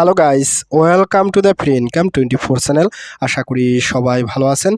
Hello guys welcome to the free income twenty four channel আশা করি সবাই ভালো আছেন।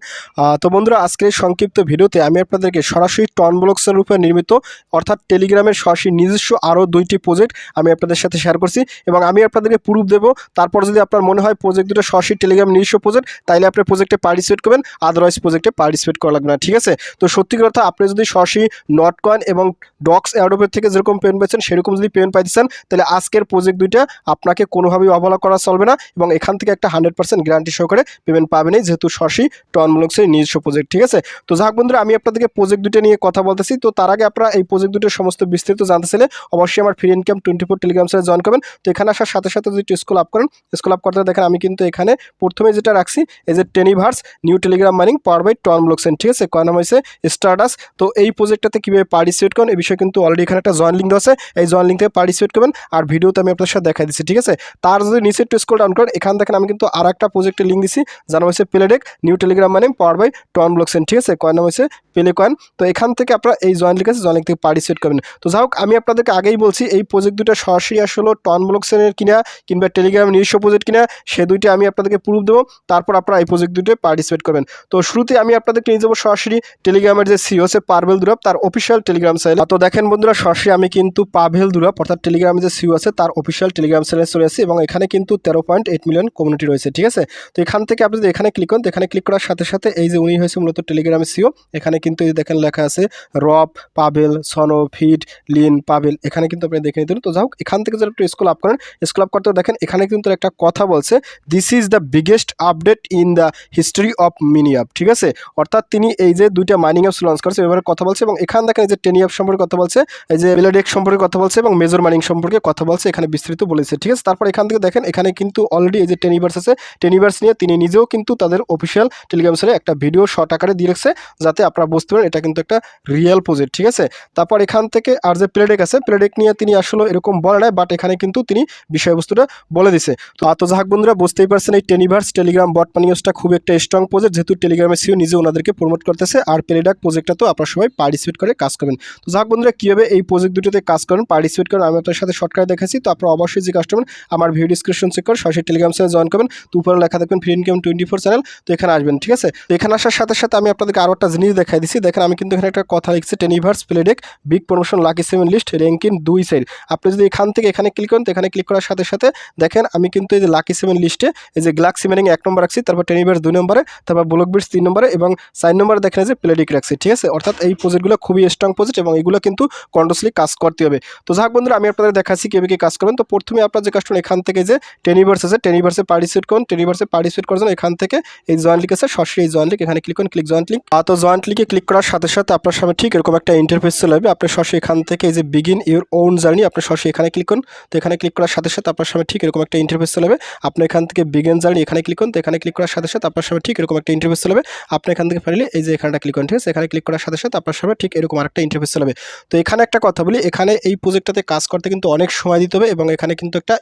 তো বন্ধুরা, আজকের সংক্ষিপ্ত ভিডিওতে আমি আপনাদেরকে সরাসরি টন ব্লকসের উপরে নির্মিত, অর্থাৎ টেলিগ্রামের সরাসরি নিজস্ব আরও দুইটি প্রজেক্ট আমি আপনাদের সাথে শেয়ার করছি এবং আমি আপনাদেরকে প্রুফ দেবো। তারপর যদি আপনার মনে হয় প্রজেক্ট দুটো সরাসরি টেলিগ্রাম নিজস্ব প্রজেক্ট তাহলে আপনি প্রজেক্টে পার্টিসিপেট করবেন আদারওয়াইজ প্রজেক্টে পার্টিসিপেট করা লাগবে না, ঠিক আছে? তো সত্যি কথা, আপনি যদি সরাসরি নট কয়েন এবং ডক্স অ্যাডোপের থেকে যেরকম পেন পেয়েছেন সেরকম যদি পেন পাইতে চান, তাহলে আজকের প্রজেক্ট দুইটা আপনাকে কোনোভাবেই অবহেলা করা চলবে না এবং এখান থেকে একটা হান্ড্রেড পার্সেন্ট গ্যারান্টি সহকারে পেমেন্ট পাবেনই যেহেতু সরাসরি টন ব্লকসের নিজস্ব প্রজেক্ট ঠিক আছে? তো যাক বন্ধুরা, আমি আপনাদেরকে প্রজেক্ট দুটো নিয়ে কথা বলতেছি। তো তার আগে আপনারা এই প্রজেক্ট দুটোর সমস্ত বিস্তারিত জানতে চাইলে অবশ্যই আমার free income twenty four Telegram সাথে জয়েন করবেন। তো এখানে আসার সাথে সাথে যদি স্কুল আপ করেন স্কুল আপ করতে দেখেন আমি কিন্তু এখানে প্রথমে যেটা রাখছি, এই যে টেনিভার্স new Telegram mining power by TON ব্লকসেন ঠিক আছে? কয় নাম হয়েছে স্টার্টাস তো এই প্রজেক্টটাতে কীভাবে পার্টিসিপেট করেন এই বিষয়ে কিন্তু অলরেডি এখানে একটা জয়েন লিঙ্ক দেওয়া আছে। এই জয়েন লিঙ্ক থেকে পার্টিসিপেট করবেন। আর ভিডিওতে আমি আপনার সাথে দেখা দিচ্ছি, ঠিক আছে? তার যদি নিচে একটু স্কুল ডাউন করেন, এখান থেকে আমি কিন্তু আর একটা প্রজেক্টের লিঙ্ক দিছি, যার নাম হচ্ছে প্লেডেক নিউ টেলিগ্রাম মানে পাওয়ার বাই টন ব্লকসেন ঠিক আছে? কয়েন নাম হচ্ছে পেলে কয়েন তো এখান থেকে আপনারা এই জয়েন লিঙ্ক আছে জয়েন লিঙ্ক থেকে পার্টিসিপেট করবেন। তো যাই হোক, আমি আপনাদেরকে আগেই বলছি, এই প্রজেক্ট দুটো সরাসরি আসলে টন ব্লকসেনের কিনা, কিংবা টেলিগ্রাম নিজস্ব প্রজেক্ট কিনা, সে দুইটি আমি আপনাদেরকে প্রুফ দেবো। তারপর আপনারা এই প্রজেক্ট দুটো পার্টিসিপেট করবেন। তো শুরুতে আমি আপনাদেরকে নিয়ে যাব সরাসরি টেলিগ্রামের যে সিও আছে পারভেল দুরাব তার অফিসিয়াল টেলিগ্রাম চ্যানেল তো দেখেন বন্ধুরা, সরাসরি আমি কিন্তু পাভেল দুরাব অর্থাৎ টেলিগ্রামের যে সিও আছে, তার অফিসিয়াল টেলিগ্রাম চ্যানেলে চলে আসছি এবং এখানে কিন্তু তেরো পয়েন্ট এইট মিলিয়ন কমিউনিটি রয়েছে, ঠিক আছে? তো এখান থেকে আপনি যদি এখানে ক্লিক করেন, তো এখানে ক্লিক করার সাথে সাথে এই যে উনি হয়েছে মূলত টেলিগ্রামের সিও এখানে কিন্তু এই দেখেন লেখা আছে রব পাভেল সনো ফিড লিন পাভেল এখানে কিন্তু আপনি দেখে নিতে তো যাই হোক, এখান থেকে যদি একটু স্কুল আপ করেন স্কুল আপ করতে দেখেন, এখানে কিন্তু একটা কথা বলছে this is the biggest update in the history of mini app ঠিক আছে? অর্থাৎ তিনি এই যে দুইটা মাইনিং অ্যাপস লঞ্চ করেছে, এবারে কথা বলছে এবং এখান দেখেন এই যে টেনি অ্যাপ সম্পর্কে কথা বলছে, এই যে বেলাডেক সম্পর্কে কথা বলছে এবং মেজর মাইনিং সম্পর্কে কথা বলছে, এখানে বিস্তৃত বলেছে, ঠিক আছে? তারপর এখান থেকে দেখেন, এখানে কিন্তু অলরেডি এই যে টেনিভার্স আছে টেনিভার্স নিয়ে তিনি নিজেও কিন্তু তাদের অফিসিয়াল টেলিগ্রাম চ্যানেলে একটা ভিডিও শর্ট আকারে দিয়ে রেখেছে, যাতে আপনারা বুঝতে পারেন এটা কিন্তু একটা রিয়েল প্রজেক্ট ঠিক আছে? তারপর এখান থেকে আর যে প্লেডেক আছে প্লেডেক নিয়ে তিনি আসলে এরকম বলে নাই বাট এখানে কিন্তু তিনি বিষয়বস্তুটা বলে দিছে। তো আত যাহাক বন্ধুরা, বুঝতেই পারছেন এই টেনিভার্স টেলিগ্রাম বট মানিউসটা খুব একটা স্ট্রং প্রজেক্ট যেহেতু টেলিগ্রামের সিও নিজে ওনাদেরকে প্রমোট করতেছে, আর প্লেডাক প্রজেক্টটা তো আপনারা সবাই পার্টিসিপেট করে কাজ করবেন। তো যাক বন্ধুরা, কীভাবে এই প্রজেক্ট দুটোতে কাজ করেন পার্টিসিপেট করেন, আমি আপনার সাথে শর্টকাট দেখাচ্ছি, তো আপনারা অবশ্যই যে করবেন, আমার ভিডিও ডিসক্রিপশন চেক করে, সরাসরি টেলিগ্রাম চ্যানেল জয়েন করবেন। তো উপরে লেখা দেখবেন free income twenty four channel তো এখানে আসবেন, ঠিক আছে? তো এখানে আসার সাথে সাথে আমি আপনাদেরকে আরও একটা জিনিস দেখাই দিচ্ছি। দেখেন, আমি কিন্তু এখানে একটা কথা লিখছি টেনিভার্স Playdeck big promotion lucky seven list ranking দুই সাইড আপনি যদি এখান থেকে এখানে ক্লিক করেন, তো এখানে ক্লিক করার সাথে সাথে দেখেন, আমি কিন্তু এই যে লাকি সেভেন লিস্টে এই যে গ্লাক্সি ম্যানিং এক নম্বর রাখছি, তারপর টেনিভার্স দুই নম্বরে, তারপর ব্লক তিন নম্বরে এবং চার নম্বরে দেখেন যে প্লেডিক রাখছি, ঠিক আছে? অর্থাৎ এই প্রজেক্টগুলো খুবই স্ট্রং প্রজেক্ট এবং এগুলো কিন্তু কন্টিনিউসলি কাজ করতে হবে। তো যাক বন্ধুরা, আমি আপনাদের দেখাচ্ছি কীভাবে কি কাজ করবেন। তো প্রথমে আপনার যে কাজ করুন এখান থেকে যে টেনিভার্স আছে টেনিভার্সে পার্টিসিপেট করুন টেনিভার্সে পার্টিসিপেট করার জন্য এখান থেকে এই জয়েন্ট লিঙ্ক আছে, সরাসরি এই জয়েন্ট লিঙ্ক এখানে ক্লিক করুন ক্লিক জয়েন্ট লিঙ্ক তো জয়েন্ট লিঙ্কে ক্লিক করার সাথে সাথে আপনার সামনে ঠিক এরকম একটা ইন্টারফেস চলে আসবে। আপনি সরাসরি এখান থেকে এই যে বিগিন ইউর ওন জার্নি আপনি সরাসরি এখানে ক্লিক করুন। তো এখানে ক্লিক করার সাথে সাথে আপনার সামনে ঠিক এরকম একটা ইন্টারফেস চলে যাবে আপনি এখান থেকে বিগিন জার্নি এখানে ক্লিক করুন। তো এখানে ক্লিক করার সাথে সাথে আপনার সামনে ঠিক এরকম একটা ইন্টারফেস চলে যাবে আপনি এখান থেকে ফাইনালি এই যে এখানটা ক্লিক করুন, ঠিক আছে? এখানে ক্লিক করার সাথে সাথে আপনার সামনে ঠিক এরকম আরেকটা ইন্টারফেস চলে তো এখানে একটা কথা বলি, এখানে এই প্রজেক্টটাতে কাজ করতে কিন্তু অনেক সময় দিতে হবে এবং এখানে কিন্তু একটা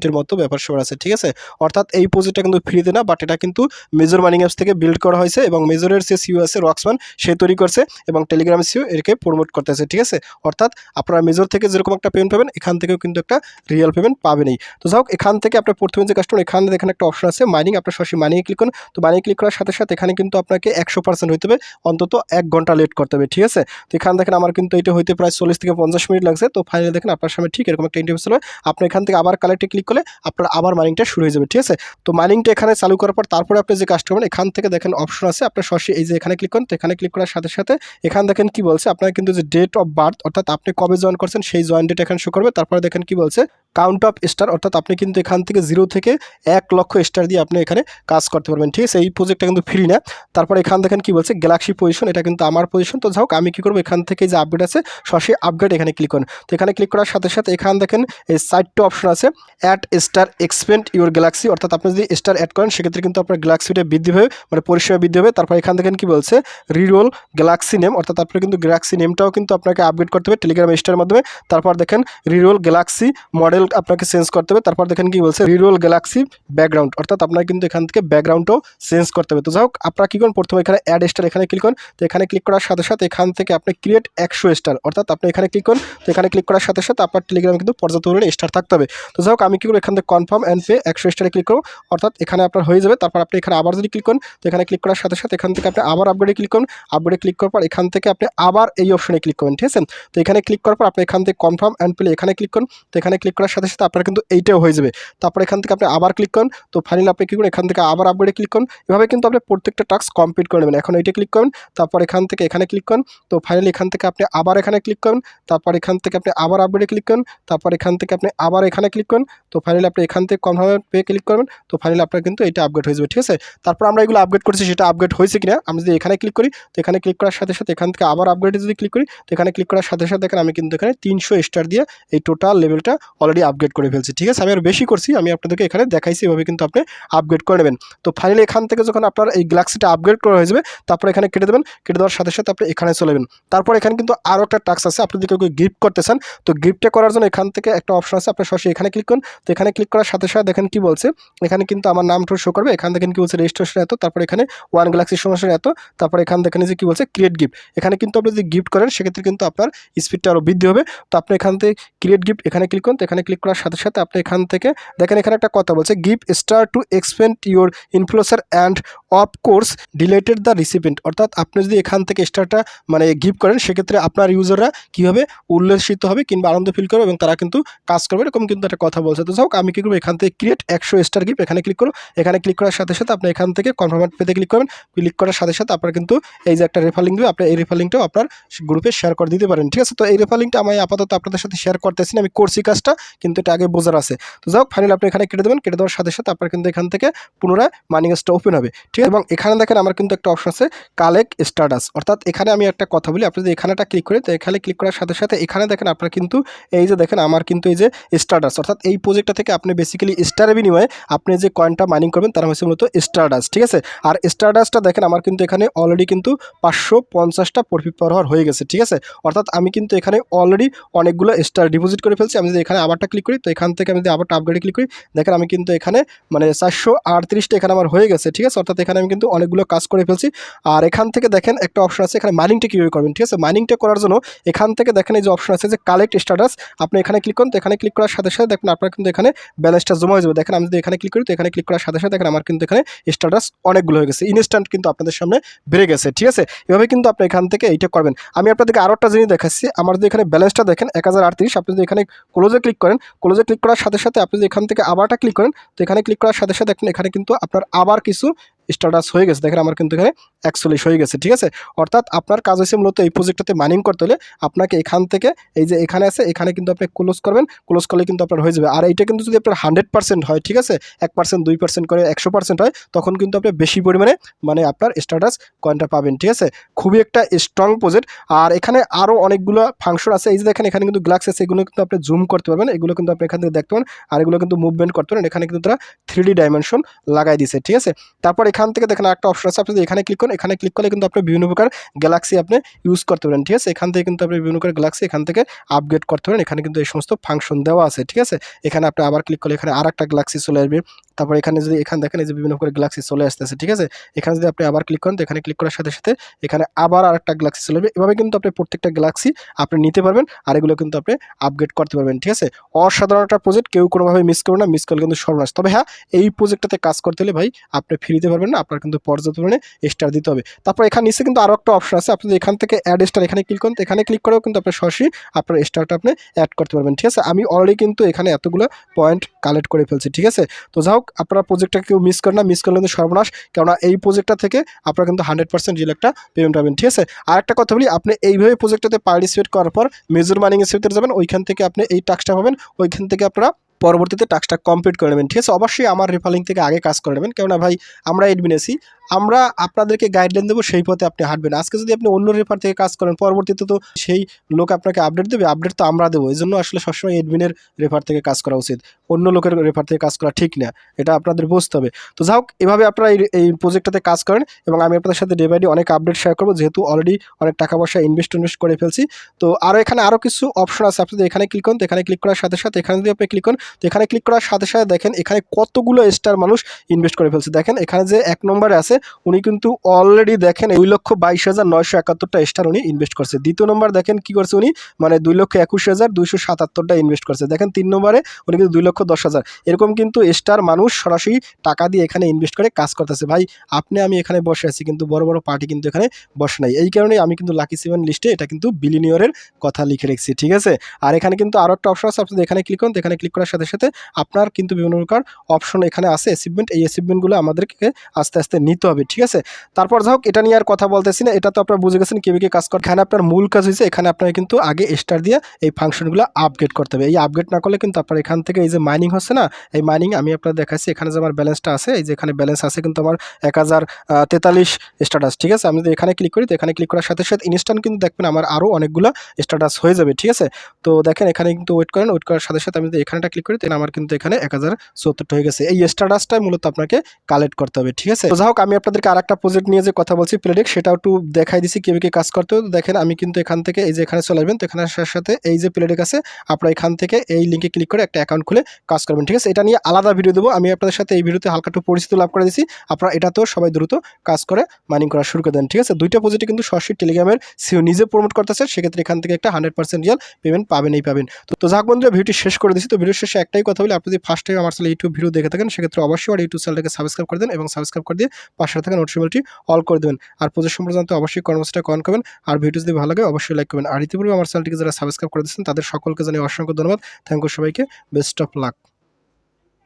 ইনভেস্টমেন্টের মতো ব্যাপার স্যাপার আছে, ঠিক আছে? অর্থাৎ এই প্রজেক্টটা কিন্তু ফ্রিতে না বাট এটা কিন্তু মেজর মাইনিং অ্যাপস থেকে বিল্ড করা হয়েছে এবং মেজরের যে সিও আছে রক্সম্যান সে তৈরি করছে এবং টেলিগ্রাম সিও এরকে প্রমোট করতেছে, ঠিক আছে? অর্থাৎ আপনারা মেজর থেকে যেরকম একটা পেমেন্ট পাবেন, এখান থেকেও কিন্তু একটা রিয়েল পেমেন্ট পাবেনই। তো যাই হোক, এখান থেকে আপনার প্রথমে যে কাস্টমার এখানে দেখেন একটা অপশন আছে মাইনিং আপনার সরাসরি মাইনিংয়ে ক্লিক করুন। তো মাইনিং ক্লিক করার সাথে সাথে এখানে কিন্তু আপনাকে একশো পার্সেন্ট হইতে হবে, অন্তত এক ঘণ্টা লেট করতে হবে, ঠিক আছে? তো এখানে দেখেন আমার কিন্তু এটা হইতে প্রায় চল্লিশ থেকে পঞ্চাশ মিনিট লাগছে, তো ফাইনালি দেখেন আপনার সামনে ঠিক এরকম একটা ইন্টারভিউ হবে আপনি এখান থেকে আবার কালেক্টে ক্লিক করলে আপনার আবার মাইনিংটা শুরু হয়ে যাবে, ঠিক আছে? তো মাইনিংটা এখানে চালু করার পর তারপরে আপনি যে কাজটা করবেন, এখান থেকে দেখেন অপশন আছে, আপনার সরাসরি এই যে এখানে ক্লিক করেন, তো এখানে ক্লিক করার সাথে সাথে এখানে দেখেন কি বলছে, আপনার কিন্তু যে ডেট অফ বার্থ অর্থাৎ আপনি কবে জয়েন করছেন, সেই জয়েন ডেট এখানে শো করবে, তারপরে দেখেন কি বলছে কাউন্ট অফ স্টার অর্থাৎ আপনি কিন্তু এখান থেকে জিরো থেকে এক লক্ষ স্টার দিয়ে আপনি এখানে কাজ করতে পারবেন, ঠিক আছে? এই প্রজেক্টটা কিন্তু ফ্রি না। তারপর এখান দেখেন কি বলছে গ্যালাক্সি পজিশন এটা কিন্তু আমার পজিশন তো যাই আমি কি করব, এখান থেকে যে আপডেট আছে, সরাসরি আপগ্রেড এখানে ক্লিক করুন। তো এখানে ক্লিক করার সাথে সাথে এখানে দেখেন, এই সাইডটা অপশন আছে add star expand your galaxy অর্থাৎ আপনি যদি স্টার অ্যাড করেন, সেক্ষেত্রে কিন্তু আপনার গ্যালাক্সিটা বৃদ্ধি হবে মানে পরিষেবা বৃদ্ধি হবে তারপর এখান দেখেন কি বলছে? রিরোল গ্যালাক্সি নেম অর্থাৎ আপনার কিন্তু গ্যালাক্সি নেমটাও কিন্তু আপনাকে আপগ্রেড করতে হবে টেলিগ্রাম স্টারের মাধ্যমে। তারপর দেখেন রিরোল গ্যালাক্সি মডেল আপনাকে চেঞ্জ করতে হবে। তারপর দেখেন কি বলছে? রিরোল গ্যালাক্সি ব্যাকগ্রাউন্ড অর্থাৎ আপনার কিন্তু এখান থেকে ব্যাকগ্রাউন্ডও চেঞ্জ করতে হবে। তো যাই হোক, আপনারা কী করুন? প্রথমে এখানে অ্যাড স্টার এখানে ক্লিক করুন। তো এখানে ক্লিক করার সাথে সাথে এখান থেকে আপনি ক্রিয়েট একশো স্টার অর্থাৎ আপনি এখানে ক্লিক করুন। তো এখানে ক্লিক করার সাথে সাথে আপনার টেলিগ্রামে কিন্তু পর্যাপ্ত পরিমাণে স্টার থাকতে হবে। তো যাই হোক, আমি কী করব এখান থেকে কনফার্ম অ্যান্ড পে একশো স্টারে ক্লিক করব অর্থাৎ এখানে আপনার হয়ে যাবে তারপর আপনি এখানে আবার যদি ক্লিক করেন তো এখানে ক্লিক করার সাথে সাথে এখান থেকে আপনি আবার আপগ্রেডে ক্লিক করুন আপগ্রেডে ক্লিক করার পর এখান থেকে আপনি আবার এই অপশনে ক্লিক করবেন ঠিক আছে তো এখানে ক্লিক করার পর আপনি এখান থেকে কনফার্ম অ্যান্ড পেলে এখানে ক্লিক করুন তো এখানে ক্লিক করার সাথে সাথে আপনার কিন্তু এইটাও হয়ে যাবে তারপর এখান থেকে আপনি আবার ক্লিক করুন তো ফাইনাল আপনি কী করুন এখান থেকে আবার আপগ্রেডে ক্লিক করুন এভাবে কিন্তু আপনি প্রত্যেকটা টাস্ক কমপ্লিট করে নেবেন এখন এইটা ক্লিক করুন তারপর এখান থেকে এখানে ক্লিক করুন তো ফাইনালি এখান থেকে আপনি আবার এখানে ক্লিক করুন তারপর এখান থেকে আপনি আবার আপগ্রেডে ক্লিক করুন তারপর এখান থেকে আপনি আবার এখানে ক্লিক করুন তো ফাইনালি আপনি এখান থেকে কনফার্ম পে ক্লিক করবেন। তো ফাইনালি আপনার কিন্তু এটা আপগ্রেড হয়ে যাবে, ঠিক আছে? তারপর আমরা এগুলো আপগ্রেড করছি, সেটা আপগ্রেড হয়েছে কিনা, আমি যদি এখানে ক্লিক করি, তো এখানে ক্লিক করার সাথে সাথে এখান থেকে আবার আপগ্রেডে যদি ক্লিক করি, তো এখানে ক্লিক করার সাথে সাথে দেখেন আমি কিন্তু এখানে তিনশো স্টার দিয়ে এই টোটাল লেভেলটা অলরেডি আপগ্রেড করে ফেলছি, ঠিক আছে? আমি আর বেশি করছি, আমি আপনাদেরকে এখানে দেখাইছি, এভাবে কিন্তু আপনি আপগ্রেড করে নেবেন। তো ফাইনালি এখান থেকে যখন আপনার এই গ্যালাক্সিটা আপগ্রেড করা হয়ে যাবে, তারপর এখানে কেটে দেবেন, কেটে দেওয়ার সাথে সাথে আপনি এখানে চলে যাবেন। তারপর এখানে কিন্তু আরও একটা টাস্ক আছে, আপনি যদি কেউ গিফট করতে চান, তো গিফটটা করার জন্য এখান থেকে একটা অপশন আছে, আপনি সরাসরি এখানে ক্লিক করুন। তো এখানে ক্লিক করার সাথে সাথে দেখেন কি বলছে? এখানে কিন্তু আমার নামটা শো করবে, এখান থেকে কি বলছে রেজিস্ট্রেশন এত, তারপর এখানে ওয়ান গ্যালাক্সি সমস্যা এত, তারপর এখান থেকে যে কি বলছে ক্রিয়েট গিফট এখানে কিন্তু আপনি যদি গিফট করেন, সেক্ষেত্রে কিন্তু আপনার স্পিডটা আরও বৃদ্ধি হবে। তো আপনি এখান থেকে ক্রিয়েট গিফট এখানে ক্লিক করুন, তো এখানে ক্লিক করার সাথে সাথে আপনি এখান থেকে দেখেন এখানে একটা কথা বলছে gift star to expand your influencer and of course deleted the recipient অর্থাৎ আপনি যদি এখান থেকে স্টারটা মানে গিফট করেন, সেক্ষেত্রে আপনার ইউজাররা কীভাবে উল্লসিত হবে কিংবা আনন্দ ফিল করবে এবং তারা কিন্তু কাজ করবে, এরকম কিন্তু একটা কথা বলছে। তো যাই হোক আমি কী করব? এখান থেকে ক্রিয়েট একশো স্টার গিফট এখানে ক্লিক করুন এখানে ক্লিক করার সাথে সাথে আপনি এখান থেকে কনফার্মেট পেতে ক্লিক করবেন। ক্লিক করার সাথে সাথে আপনার কিন্তু এই যে একটা রেফার দেবে, আপনি এই রেফার লিঙ্কটাও আপনার গ্রুপে শেয়ার করে দিতে পারেন। ঠিক আছে? তো এই রেফার লিঙ্কটা আমি আপাতত আপনাদের সাথে শেয়ার করতেছি আমি করছি কাজটা, কিন্তু এটা আগে বোঝার আছে। তো যাই হোক ফাইনাল আপনি এখানে কেটে দেবেন। কেটে দেওয়ার সাথে সাথে আপনার কিন্তু এখান থেকে পুনরায় মানি গাছটা ওপেন হবে। ঠিক আছে? এবং এখানে দেখেন আমার কিন্তু একটা অপশন আছে কালেক্ট স্টাটাস অর্থাৎ এখানে আমি একটা কথা বলি, আপনি যদি এখানেটা ক্লিক করেন, তো এখানে ক্লিক করার সাথে সাথে এখানে দেখেন আপনার কিন্তু এই যে দেখেন, আমার কিন্তু এই যে স্টাটাস অর্থাৎ এই প্রজেক্টটা থেকে আপনি বেসিক্যালি স্টারের বিনিময়ে আপনি যে কয়েনটা মাইনিং করবেন, তার হচ্ছে মূলত স্টারডাস ঠিক আছে? আর স্টারডাসটা দেখেন, আমার কিন্তু এখানে অলরেডি কিন্তু পাঁচশো পঞ্চাশটা প্রফিট পার হওয়ার হয়ে গেছে, ঠিক আছে? অর্থাৎ আমি কিন্তু এখানে অলরেডি অনেকগুলো স্টার ডিপোজিট করে ফেলছি। আমি যদি এখানে আবারটা ক্লিক করি, তো এখান থেকে আমি যদি আবারটা আপগ্রেডে ক্লিক করি, দেখেন আমি কিন্তু এখানে মানে চারশো আটত্রিশটা এখানে আমার হয়ে গেছে, ঠিক আছে? অর্থাৎ এখানে আমি কিন্তু অনেকগুলো কাজ করে ফেলছি। আর এখান থেকে দেখেন, একটা অপশন আছে, এখানে মাইনিংটা কীভাবে করবেন, ঠিক আছে? মাইনিংটা করার জন্য এখান থেকে দেখেন, এই যে অপশন আছে যে কালেক্ট স্ট্যাটাস আপনি এখানে ক্লিক করুন, তো এখানে ক্লিক করার সাথে সাথে দেখেন, আপনার কিন্তু এখানে ব্যালেন্সটা জমা হয়ে যাবে। দেখেন আমি যদি এখানে ক্লিক করি, তো এখানে ক্লিক করার সাথে সাথে দেখেন আমার কিন্তু এখানে স্ট্যাটাস অনেকগুলো হয়ে গেছে। ইনস্ট্যান্ট কিন্তু আপনাদের সামনে বেড়ে গেছে, ঠিক আছে? এভাবে কিন্তু আপনি এখান থেকে এইটা করবেন। আমি আপনাদেরকে আরও একটা জিনিস দেখাচ্ছি। আমার যদি এখানে ব্যালেন্সটা দেখেন, এক হাজার আটত্রিশ, আপনি যদি এখানে ক্লোজে ক্লিক করেন ক্লোজে ক্লিক করার সাথে সাথে আপনি যদি এখান থেকে আবারটা ক্লিক করেন, তো এখানে ক্লিক করার সাথে সাথে দেখেন এখানে কিন্তু আপনার আবার কিছু স্ট্যাটাস হয়ে গেছে। দেখেন আমার কিন্তু এখানে একচল্লিশ হয়ে গেছে, ঠিক আছে? অর্থাৎ আপনার কাজ হয়েছে মূলত এই প্রজেক্টটাতে মাইনিং করতে হলে আপনাকে এখান থেকে, এই যে এখানে আছে, এখানে কিন্তু আপনি ক্লোজ করবেন। ক্লোজ করলে কিন্তু আপনার হয়ে যাবে। আর এইটা কিন্তু যদি আপনার হান্ড্রেড পার্সেন্ট হয়, ঠিক আছে? এক পার্সেন্ট দুই পার্সেন্ট করে একশো পার্সেন্ট হয়, তখন কিন্তু আপনি বেশি পরিমাণে মানে আপনার স্ট্যাটাস কয়েনটা পাবেন, ঠিক আছে? খুবই একটা স্ট্রং প্রজেক্ট আর এখানে আরও অনেকগুলো ফাংশন আছে। এই যে দেখেন, এখানে কিন্তু গ্লাক্স আছে, এগুলো কিন্তু আপনি জুম করতে পারবেন। এগুলো কিন্তু আপনি এখান থেকে দেখতে পারেন। আর এগুলো কিন্তু মুভমেন্ট করতে পারেন। এখানে কিন্তু তারা থ্রি ডাইমেনশন লাগাই দিছে ঠিক আছে? তারপর এখান থেকে দেখেন একটা অপশন আছে। আপনি এখানে ক্লিক করেন, এখানে ক্লিক করলে কিন্তু আপনি বিভিন্ন প্রকার গ্যালাক্সি আপনি ইউজ করতে পারেন, ঠিক আছে? এখান থেকে কিন্তু আপনি বিভিন্ন প্রকার গ্যালাক্সি এখান থেকে আপগ্রেড করতে পারেন। এখানে কিন্তু এই সমস্ত ফাংশন দেওয়া আছে, ঠিক আছে? এখানে আপনি আবার ক্লিক করলে এখানে আর একটা গ্যালাক্সি চলে আসবে। তারপর এখানে যদি, এখানে দেখেন এই যে বিভিন্ন প্রকার গ্যালাক্সি চলে আসতেছে, ঠিক আছে? এখানে যদি আপনি আবার ক্লিক করেন, তো এখানে ক্লিক করার সাথে সাথে এখানে আবার আরেকটা গ্যালাক্সি চলে আসবে। এভাবে কিন্তু আপনি প্রত্যেকটা গ্যালাক্সি আপনি নিতে পারবেন আর এগুলো কিন্তু আপনি আপগ্রেড করতে পারবেন, ঠিক আছে? অসাধারণ একটা প্রজেক্ট কেউ কোনোভাবে মিস করবে না মিস করলে কিন্তু সর্বনাশ। তবে হ্যাঁ এই প্রজেক্টটাতে কাজ করতে হলে ভাই, আপনি ফ্রি দিতে পারবেন না, আপনার কিন্তু পর্যাপ্ত পরিমাণে স্টার দিতে হবে। তারপর এখানে নিচে কিন্তু আরও একটা অপশন আছে, আপনি এখান থেকে অ্যাড স্টার এখানে ক্লিক করেন এখানে ক্লিক করেও কিন্তু আপনি সরাসরি আপনার স্টারটা আপনি অ্যাড করতে পারবেন, ঠিক আছে? আমি অলরেডি কিন্তু এখানে এতগুলো পয়েন্ট কালেক্ট করে ফেলছি, ঠিক আছে? তো যাই হোক আপনারা প্রজেক্টটা কেউ মিস করেন না মিস করলে কিন্তু সর্বনাশ। কেননা এই প্রজেক্টটা থেকে আপনারা কিন্তু হান্ড্রেড পার্সেন্ট রিল একটা পেমেন্ট পাবেন, ঠিক আছে? আর একটা কথা বলি, আপনি এইভাবে প্রজেক্টটাতে পার্টিসিপেট করার পর মেজর মাইনিং ভিতরে যাবেন, ওইখান থেকে আপনি এই টাস্কটা পাবেন, ওইখান থেকে আপনারা পরবর্তীতে টাস্কটা কমপ্লিট করে নেবেন, ঠিক আছে? অবশ্যই আমার রেফালিং থেকে আগে কাজ করে নেবেন। কেননা ভাই, আমরা এডমিন আছি আমরা আপনাদেরকে গাইডলাইন দেবো, সেই পথে আপনি হাঁটবেন। আজকে যদি আপনি অন্য রেফার থেকে কাজ করেন, পরবর্তীতে তো সেই লোক আপনাকে আপডেট দেবে আপডেট তো আমরা দেবো। এই জন্য আসলে সবসময় এডমিনের রেফার থেকে কাজ করা উচিত। অন্য লোকের রেফার থেকে কাজ করা ঠিক না, এটা আপনাদের বুঝতে হবে। তো যাই হোক, এভাবে আপনারা এই প্রজেক্টটাতে কাজ করেন এবং আমি আপনাদের সাথে ডে বাই ডে অনেক আপডেট শেয়ার করব, যেহেতু অলরেডি অনেক টাকা পয়সা ইনভেস্ট ইনভেস্ট করে ফেলছি। তো আরও এখানে আরও কিছু অপশন আছে, আপনি এখানে ক্লিক করেন, তো এখানে ক্লিক করার সাথে সাথে, এখানে যদি আপনি ক্লিক করেন, তো এখানে ক্লিক করার সাথে সাথে দেখেন, এখানে কতগুলো স্টার মানুষ ইনভেস্ট করে ফেলছে। দেখেন, এখানে যে এক নম্বরে আছে উনি কিন্তু অলরেডি দেখেন দুই লক্ষ বাইশ হাজার নয়শো একাত্তরটা স্টার উনি ইনভেস্ট করছে। দ্বিতীয় নম্বর দেখেন কি করছে উনি? মানে দুই লক্ষ একুশ হাজার দুইশো সাতাত্তরটা ইনভেস্ট করছে। দেখেন তিন নম্বরে উনি কিন্তু দুই লক্ষ দশ হাজার। এরকম কিন্তু স্টার মানুষ সরাসরি টাকা দিয়ে এখানে ইনভেস্ট করে কাজ করতেছে। ভাই, আপনি, আমি এখানে বসে আছি, কিন্তু বড় বড় পার্টি কিন্তু এখানে বসে নাই। এই কারণে আমি কিন্তু লাকি সেভেন লিস্টে এটা কিন্তু বিলিনিয়রের কথা লিখে রেখেছি, ঠিক আছে? আর এখানে কিন্তু আরও একটা অপশন আছে, আপনি এখানে ক্লিক করুন এখানে ক্লিক করার সাথে সাথে আপনার কিন্তু বিভিন্ন প্রকার অপশন এখানে আছে। অ্যাচিভমেন্ট এই অ্যাচিভমেন্টগুলো আমাদেরকে আস্তে আস্তে নিতে হবে, ঠিক আছে? তারপর যাই হোক এটা নিয়ে আর কথা বলতেছি না, এটা তো আপনারা বুঝে গেছেন কেউ কাজ করে এখানে আপনার মূল কাজ হয়েছে এখানে আপনার কিন্তু আগে স্টার দিয়ে এই ফাংশনগুলো আপগ্রেড করতে হবে। এই আপগ্রেড না করলে কিন্তু আপনার এখান থেকে এই যে মাইনিং হচ্ছে না, এই মাইনিং আমি আপনার দেখাচ্ছি, এখানে যে আমার ব্যালেন্সটা আছে, এই যে এখানে ব্যালেন্স আছে কিন্তু আমার এক হাজার তেতাল্লিশ স্ট্যাটাস ঠিক আছে? আমি যদি এখানে ক্লিক করি, তো এখানে ক্লিক করার সাথে সাথে ইনস্ট্যান্ট কিন্তু দেখবেন আমার আরও অনেকগুলো স্ট্যাটাস হয়ে যাবে, ঠিক আছে? তো দেখেন, এখানে কিন্তু ওয়েট করেন ওয়েট করার সাথে সাথে আমি যদি এখানেটা ক্লিক করি, তাহলে আমার কিন্তু এখানে এক হাজার হয়ে গেছে। এই স্ট্যাটাসটাই মূলত আপনাকে কালেক্ট করতে হবে, ঠিক আছে? তো যাই হোক আমি আপনাদেরকে আর একটা প্রজেক্ট নিয়ে যে কথা বলছি প্লেডিক সেটাও একটু দেখাই দিছি কেউ কাজ করতে তো দেখেন, আমি কিন্তু এখান থেকে এই যে এখানে চলে আসবেন, তো এখানে আসার সাথে এই যে প্লেডিক আছে, আপনারা এখান থেকে এই লিঙ্কে ক্লিক করে একটা অ্যাকাউন্ট খুলে কাজ করবেন, ঠিক আছে? এটা নিয়ে আলাদা ভিডিও দেবো। আমি আপনাদের সাথে এই ভিডিওতে হালকা একটু পরিচিতি লাভ করে দিচ্ছি আপনারা এটাতেও সবাই দ্রুত কাজ করে মাইনিং করা শুরু করে দেন, ঠিক আছে? দুইটা প্রজেক্টে কিন্তু সরাসরি টেলিগ্রামের সিও নিজে প্রমোট করতেছে, সেক্ষেত্রে এখান থেকে একটা হান্ড্রেড পার্সেন্ট রিয়াল পেমেন্ট পাবেনই পাবেন। তো তো যাক বন্ধুরা ভিডিওটি শেষ করে দিচ্ছি তো ভিডিও শেষে একটাই কথা বলি, আপনি যদি ফার্স্ট টাইম আমার চ্যানেল ইউটিউব ভিডিও দেখে থাকেন, সেক্ষেত্রে অবশ্যই আমার ইউটিউব চ্যানেলটাকে সাবস্ক্রাইব করে দেন এবং সাবস্ক্রাইব করে দিয়ে পাশে থাকা নোটিফিকেশনটি অল করে দেবেন। আর প্রজেক্ট সম্পর্কে অবশ্যই কর্মসূচিটা কন করবেন। আর ভিডিও যদি ভালো লাগে, অবশ্যই লাইক করবেন। আর ইতিপূর্বে আমার চ্যানেলটিকে যারা সাবস্ক্রাইব করে দিচ্ছেন তাদের সকলকে জানিয়ে অসংখ্য ধন্যবাদ। থ্যাংক ইউ সবাইকে। Best of luck